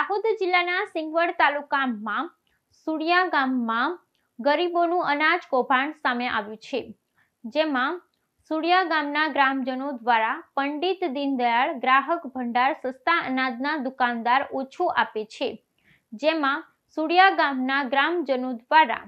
દાહોદ જિલ્લાના સિંગવડ તાલુકામાં સુડિયા ગામમાં ગરીબોનું અનાજ કૌભાંડ સામે આવ્યું છે. જેમાં સુડિયા ગામના ગ્રામજનો દ્વારા પંડિત દીનદયાળ ગ્રાહક ભંડાર સસ્તા અનાજના દુકાનદાર ઓછું આપે છે. જેમાં સુડિયા ગામના ગ્રામજનો દ્વારા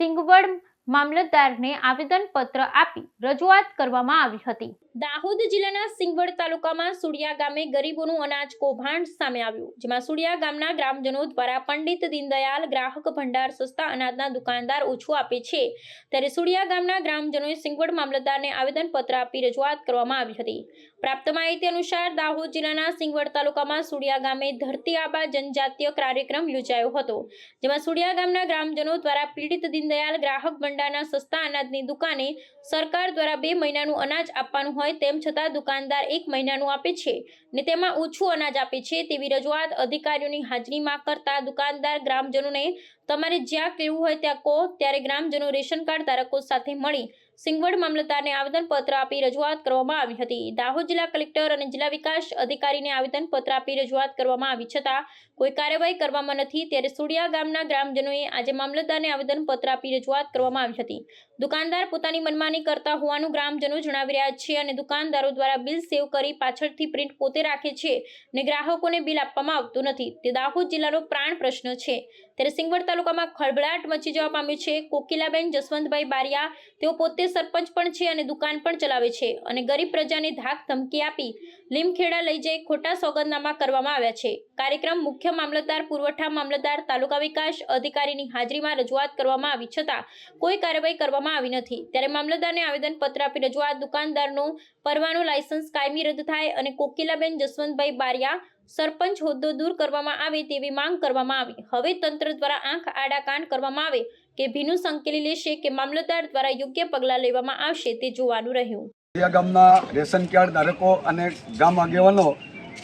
સિંગવડ મામલતદારને આવેદનપત્ર આપી રજૂઆત કરવામાં આવી હતી. દાહોદ જિલ્લાના સિંગવડ તાલુકામાં સુડિયા ગામે ગરીબોનું અનાજ કૌભાંડ સામે આવ્યું, જેમાં સુડિયા ગામના ગ્રામજનો દ્વારા પંડિત દીનદયાલ ગ્રાહક ભંડાર સસ્તા અનાજના દુકાનદાર ઓછું આપે છે. ત્યારે સુડિયા ગામના ગ્રામજનોએ સિંગવડ મામલતદારને આવેદનપત્ર આપી રજૂઆત કરવામાં આવી હતી. પ્રાપ્ત માહિતી અનુસાર દાહોદ જિલ્લાના સિંગવડ તાલુકામાં સુડિયા ગામે ધરતી આબા જનજાતીય કાર્યક્રમ યોજાયો હતો, જેમાં સુડિયા ગામના ગ્રામજનો દ્વારા પીડિત દીનદયાલ ગ્રાહક ભંડારના સસ્તા અનાજની દુકાને સરકાર દ્વારા બે મહિનાનું અનાજ આપવાનું હોય તેમ છતાં દુકાનદાર એક મહિનાનું આપે છે ને તેમાં ઓછું અનાજ આપે છે તેવી રજૂઆત અધિકારીઓની હાજરીમાં કરતા દુકાનદાર ગ્રામજનોને તમારે જ્યાં કહેવું હોય ત્યાં કહો, ત્યારે ગ્રામજનો રેશન કાર્ડ ધારકો સાથે મળી સિંગવડ મામલતદારને આવેદનપત્ર આપી રજૂઆત કરવામાં આવી હતી. દાહોદ જિલ્લા કલેક્ટર અને જિલ્લા વિકાસ અધિકારીને આવેદનપત્ર આપી રજૂઆત કરવામાં આવી છતાં કોઈ કાર્યવાહી કરવામાં નથી. ત્યારે સુડિયા ગામના ગ્રામજનોએ આજે મામલતદારને આવેદનપત્ર આપી રજૂઆત કરવામાં આવી હતી. દુકાનદાર પોતાની મનમાની કરતા હોવાનું ગ્રામજનો જણાવી રહ્યા છે અને દુકાનદારો દ્વારા બિલ સેવ કરી પાછળથી પ્રિન્ટ પોતે રાખે છે ને ગ્રાહકોને બિલ આપવામાં આવતું નથી. તે દાહોદ જિલ્લાનો પ્રાણ પ્રશ્ન છે. ત્યારે સિંગવડ તાલુકામાં ખળભળાટ મચી જવા પામ્યું છે. કોકિલાબેન જસવંતભાઈ બારિયા, તેઓ પોતે સરપંચ પણ છે અને દુકાન પણ ચલાવે છે અને ગરીબ પ્રજાને ધાક ધમકી આપી લીમખેડા લઈ જઈ ખોટા સોગંદનામા કરવામાં આવ્યા છે. કાર્યક્રમ મુખ્ય મામલતદાર, પુરવઠા મામલતદાર, તાલુકા વિકાસ અધિકારીની હાજરીમાં રજૂઆત કરવામાં આવી છતાં કોઈ કાર્યવાહી કરવામાં આવી નથી. ત્યારે મામલતદારને આવેદનપત્ર આપી રજૂઆત દુકાનદારનું પરવાનો લાયસન્સ કાયમી રદ થાય અને કોકિલાબેન જસવંતભાઈ બારિયા સરપંચ હોદ્દો દૂર કરવામાં આવે તેવી માંગ કરવામાં આવી. હવે તંત્ર દ્વારા આંખ આડા કાન કરવામાં આવે કે ભીનું સંકેલી લેશે કે મામલતદાર દ્વારા યોગ્ય પગલાં લેવામાં આવશે તે જોવાનું રહ્યું. સુડિયા ગામના રેશન કાર્ડ ધારકો અને ગામ આગેવાનો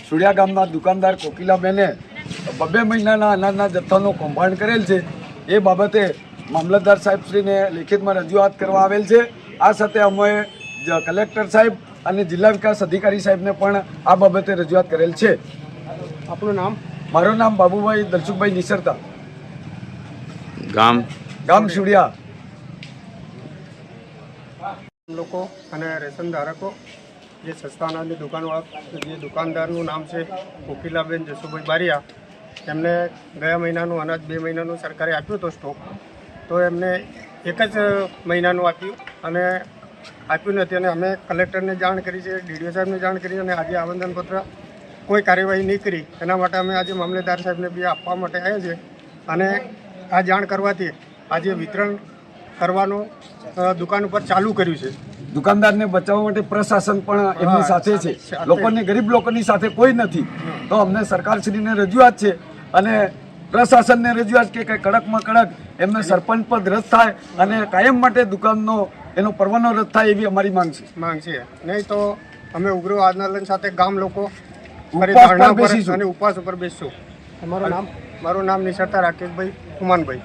સુડિયા ગામના દુકાનદાર કોકિલાબેને બબે મહિનાના અનાજના જથ્થાનું કૌભાંડ કરેલ છે. એ બાબતે મામલતદાર સાહેબશ્રીને લેખિતમાં રજૂઆત કરવા આવેલ છે. આ સાથે અમે કલેક્ટર સાહેબ અને જિલ્લા વિકાસ અધિકારી સાહેબને પણ આ બાબતે રજૂઆત કરેલ છે. આપણું નામ? મારું નામ બાબુભાઈ દલસુખભાઈ નિસરતા. ગામ ગામ સુડિયા લોકો અને રેશન ધારકો, જે સસ્તાનાની દુકાનવાળા જે દુકાનદારનું નામ છે કોકિલાબેન જસુભાઈ બારિયા, એમને ગયા મહિનાનું અનાજ બે મહિનાનું સરકારે આપ્યું હતું સ્ટોક. તો એમને એક જ મહિનાનું આપ્યું અને આપ્યું નથી અને અમે કલેક્ટરને જાણ કરી છે, ડીડીઓ સાહેબને જાણ કરી અને આજે આવેદનપત્ર કોઈ કાર્યવાહી નહીં કરી. એના માટે અમે આજે મામલેદાર સાહેબને બી આપવા માટે આવ્યા છીએ. અને આ જાણ કરવાથી આજે વિતરણ કરવાનું દુકાન ઉપર ચાલુ કર્યું છે. દુકાનદારને બચાવવા માટે પ્રશાસન પણ એમની સાથે છે. લોકોને ગરીબ લોકોની સાથે કોઈ નથી. તો અમને સરકારશ્રીને રજૂઆત છે અને પ્રશાસનને રજૂઆત કે કંઈ કડકમાં કડક એમને સરપંચ પદ રદ થાય અને કાયમ માટે દુકાનનો એનો પરવાનો રદ થાય એવી અમારી માંગ છે. માંગ છે. નહીં તો અમે ઉગ્ર આંદોલન સાથે ગામ લોકો ફરી ઉપવાસ ઉપર બેસીશું. અને ઉપવાસ ઉપર બેસશું. તમારું નામ? મારું નામ નિસરતા રાકેશભાઈ હુમાનભાઈ